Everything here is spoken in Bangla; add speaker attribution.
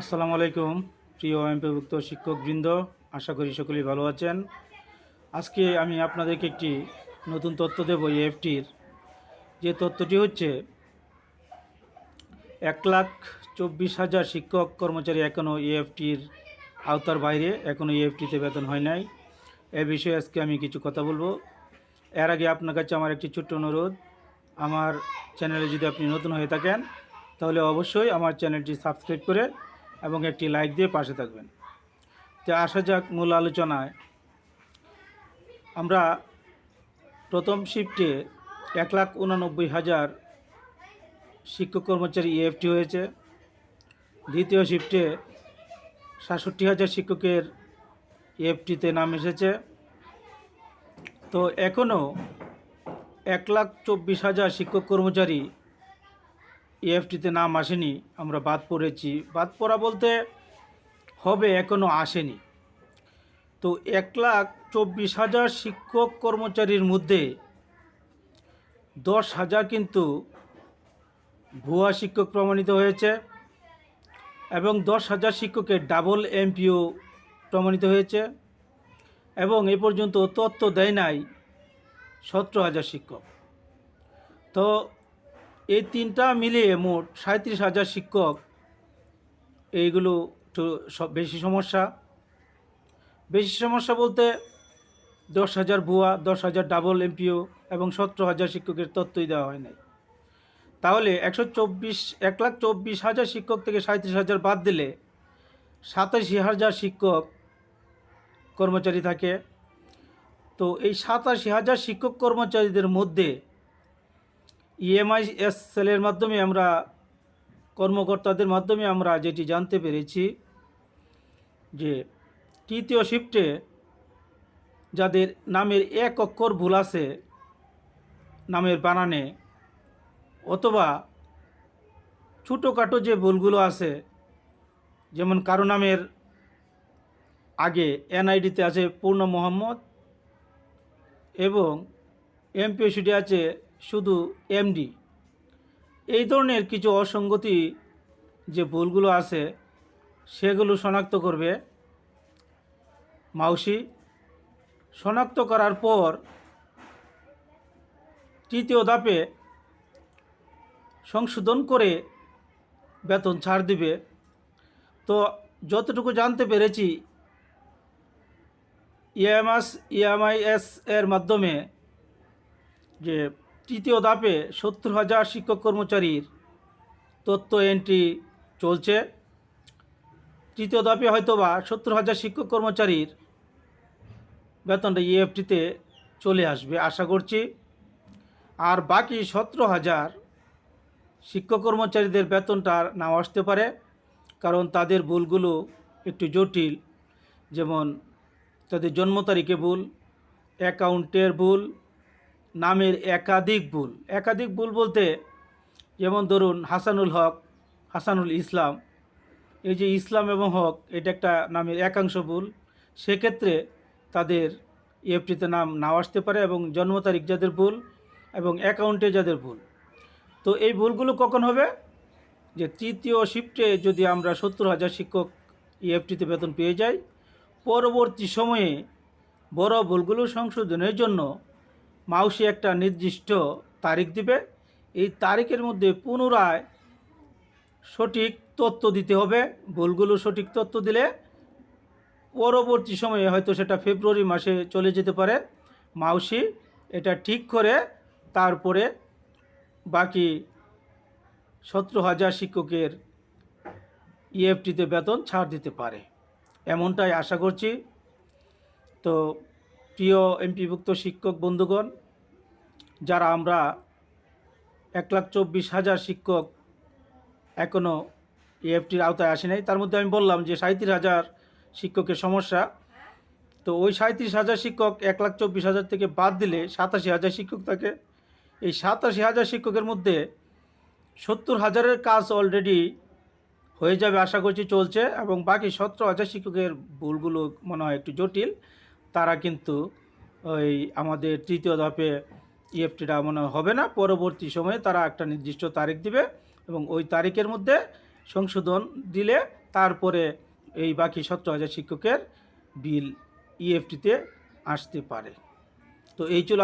Speaker 1: আসসালামু আলাইকুম, প্রিয় এমপিভুক্ত শিক্ষকবৃন্দ, আশা করি সকলেই ভালো আছেন। আজকে আমি আপনাদেরকে একটি নতুন তথ্য দেব এফটির যে তথ্যটি হচ্ছে, এক লাখ চব্বিশ হাজার শিক্ষক কর্মচারী এখনও ইএফটির আওতার বাইরে এখনও ইএফটিতে বেতন হয় নাই। এ বিষয়ে আজকে আমি কিছু কথা বলব। এর আগে আপনার কাছে আমার একটি ছোট্ট অনুরোধ, আমার চ্যানেলে যদি আপনি নতুন হয়ে থাকেন, তাহলে অবশ্যই আমার চ্যানেলটি সাবস্ক্রাইব করে এবং একটি লাইক দিয়ে পাশে থাকবেন। তো আসা যাক মূল আলোচনায়। আমরা প্রথম শিফটে এক লাখ উনানব্বই হাজার শিক্ষক কর্মচারী ইএফটি হয়েছে। দ্বিতীয় শিফটে সাতষট্টি হাজার শিক্ষকের ইএফটিতে নাম এসেছে। তো এখনও এক লাখ চব্বিশ হাজার শিক্ষক কর্মচারী ইএফটিতে নাম আসেনি, আমরা বাদ পড়েছি। বাদ পড়া বলতে হবে এখনও আসেনি। তো এক লাখ চব্বিশ হাজার শিক্ষক কর্মচারীর মধ্যে দশ হাজার কিন্তু ভুয়া শিক্ষক প্রমাণিত হয়েছে এবং দশ হাজার শিক্ষকের ডাবল এমপিও প্রমাণিত হয়েছে এবং এ পর্যন্ত তথ্য দেয় নাই সতেরো হাজার শিক্ষক। তো এই তিনটা মিলিয়ে মোট সাঁত্রিশ হাজার শিক্ষক। এইগুলো সব বেশি সমস্যা। বেশি সমস্যা বলতে দশ হাজার ভুয়া, দশ হাজার ডাবল এমপিও এবং সতেরো হাজার শিক্ষকের তথ্যই দেওয়া হয় নাই। তাহলে একশো চব্বিশ, এক লাখ চব্বিশ হাজার শিক্ষক থেকে সাঁত্রিশ হাজার বাদ দিলে সাতাশি হাজার শিক্ষক কর্মচারী থাকে। তো এই সাতাশি হাজার শিক্ষক কর্মচারীদের মধ্যে ইএমআই এস সেলের মাধ্যমে আমরা, কর্মকর্তাদের মাধ্যমে আমরা যেটি জানতে পেরেছি যে তৃতীয় শিফটে যাদের নামের এক অক্ষর ভুল আছে, নামের বানানে, অথবা ছোটোখাটো যে ভুলগুলো আছে, যেমন কারও নামের আগে এনআইডিতে আছে পূর্ণ মোহাম্মদ এবং এমপিওসিটি আছে শুধু এমডি। এই ধরনের কিছু অসঙ্গতি যে ভুলগুলো আছে, সেগুলো শনাক্ত করবে মাউসি। শনাক্ত করার পর তৃতীয় ধাপে সংশোধন করে বেতন ছাড় দিবে। তো যতটুকু জানতে পেরেছি ইএমএস ইএমআইএস এর মাধ্যমে যে তৃতীয় ধাপে সত্তর হাজার শিক্ষক কর্মচারীর তথ্য এন্ট্রি চলছে। তৃতীয় ধাপে হয়তোবা সত্তর হাজার শিক্ষক কর্মচারীর বেতনটা ইএফটিতে চলে আসবে, আশা করছি। আর বাকি সতেরো হাজার শিক্ষক কর্মচারীদের বেতনটা নাও আসতে পারে, কারণ তাদের ভুলগুলো একটু জটিল। যেমন তাদের জন্ম তারিখে ভুল, অ্যাকাউন্টের ভুল নামের একাধিক ভুল। একাধিক ভুল বলতে যেমন ধরুন হাসানুল হক, হাসানুল ইসলাম। এই যে ইসলাম এবং হক, এটা একটা নামের একাংশ ভুল। সেক্ষেত্রে তাদের ইএফটিতে নাম নাও আসতে পারে এবং জন্ম তারিখ যাদের ভুল এবং অ্যাকাউন্টে যাদের ভুল। তো এই ভুলগুলো কখন হবে? যে তৃতীয় শিফটে যদি আমরা সত্তর হাজার শিক্ষক ইএফটিতে বেতন পেয়ে যাই, পরবর্তী সময়ে বড় ভুলগুলো সংশোধনের জন্য মাউসি একটা নির্দিষ্ট তারিখ দিবে। এই তারিখের মধ্যে পুনরায় সঠিক তথ্য দিতে হবে। ভুলগুলো সঠিক তথ্য দিলে পরবর্তী সময়ে হয়তো সেটা ফেব্রুয়ারি মাসে চলে যেতে পারে। মাউসি এটা ঠিক করে তারপরে বাকি সতেরো হাজার শিক্ষকের ইএফটিতে বেতন ছাড় দিতে পারে। এমনটাই আশা করছি। তো প্রিয় এমপিভুক্ত শিক্ষক বন্ধুগণ যারা আমরা এক লাখ চব্বিশ হাজার শিক্ষক এখনও ইএফটির আওতায় আসে নাই, তার মধ্যে আমি বললাম যে সাঁত্রিশ হাজার শিক্ষকের সমস্যা। তো ওই সাঁত্রিশ হাজার শিক্ষক এক লাখ চব্বিশ হাজার থেকে বাদ দিলে সাতাশি হাজার শিক্ষক থাকে। এই সাতাশি হাজার শিক্ষকের মধ্যে সত্তর হাজারের কাজ অলরেডি হয়ে যাবে আশা করছি চলছে এবং বাকি সতেরো হাজার শিক্ষকের ভুলগুলো মনে হয় একটু জটিল। তারা কিন্তু ওই আমাদের তৃতীয় ধাপে ইএফটিটা মনে হবে না, পরবর্তী সময়ে তারা একটা নির্দিষ্ট তারিখ দিবে এবং ওই তারিখের মধ্যে সংশোধন দিলে তারপরে এই বাকি সতেরো হাজার শিক্ষকের বিল ইএফটিতে আসতে পারে। তো এই ছিল